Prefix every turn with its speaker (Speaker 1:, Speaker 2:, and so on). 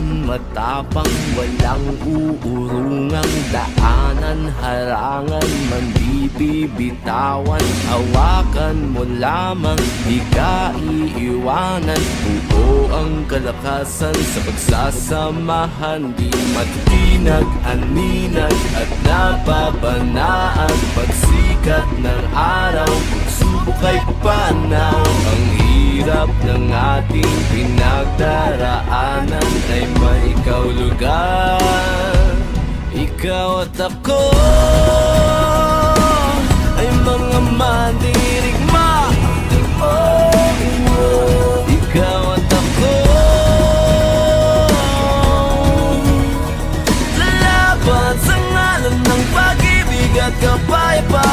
Speaker 1: Laban matapang walang uurungang daanan Harangan man di bibitawan Hawakan mo lamang di ka iiwanan. Buo ang kalakasan sa pagsasamahan Di matitinag, aninag at napapanaan Pagsikat ng araw, pagsubok ay panaw Ang hirap ng ating daanan ay may ikaw lugar. Ikaw at ako ay mga mandirigma. Ikaw at ako. Lalaban sa ngalan ng pag-ibig at kapayapay